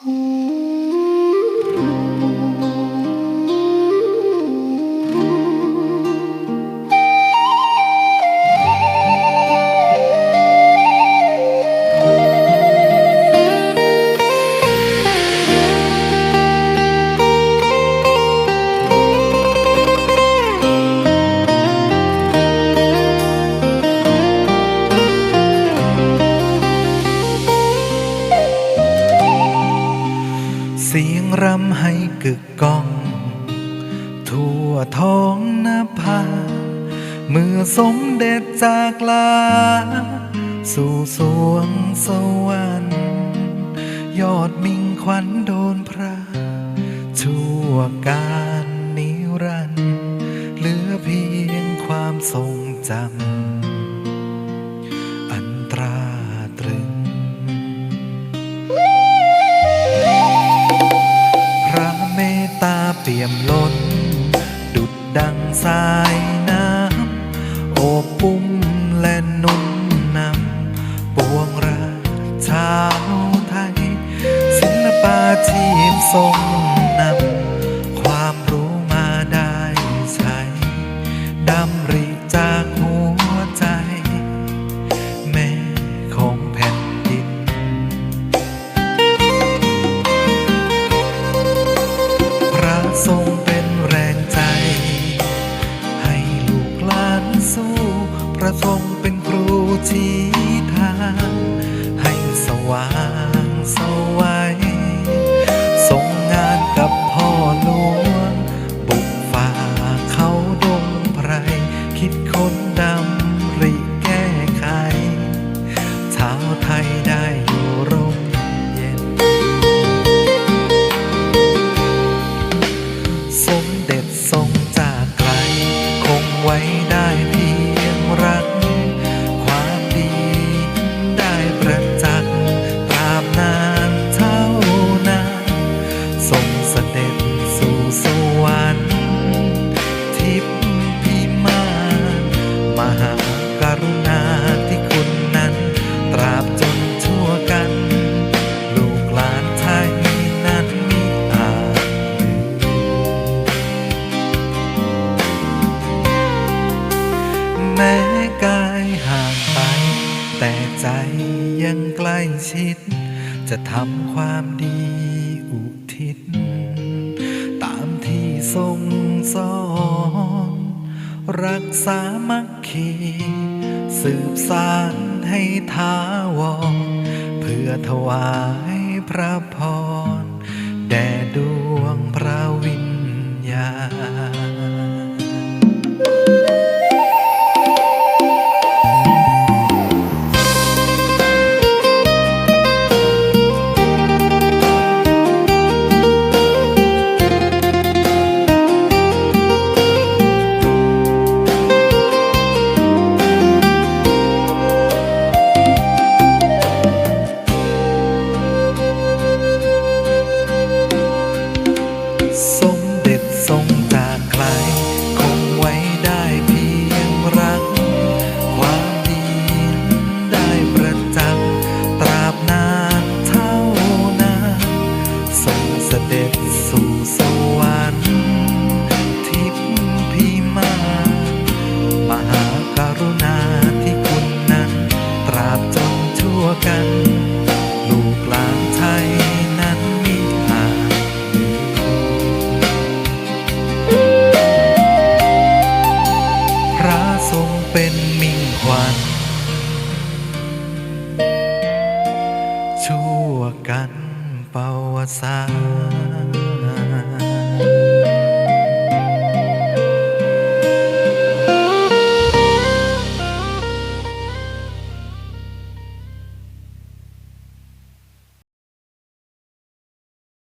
เรำให้กึกก้อง ทั่วท้องนภาเมื่อสมเด็จจากลา สู่สวงสวรรค์ยอดมิ่งขวัญโดนพระ ชั่วการนิรันดร์เหลือเพียงความทรงจำ เตี่ยมล้น ดุดดังสายน้ำ โอบปุ้มและนุ่นนำปวงราชาวไทย ศิลปาชีพทรงนำ ทรงเป็นแรงใจ ให้ลูกหลานสู้พระทรง ใจยังใกล้ชิด จะทำความดีอุทิศ ตามที่ทรงสอน รักษามัคคี สืบสารให้ท้าวร เพื่อถวายพระพร แด่ดวงพระวิญญาณ ประวัติศาสตร์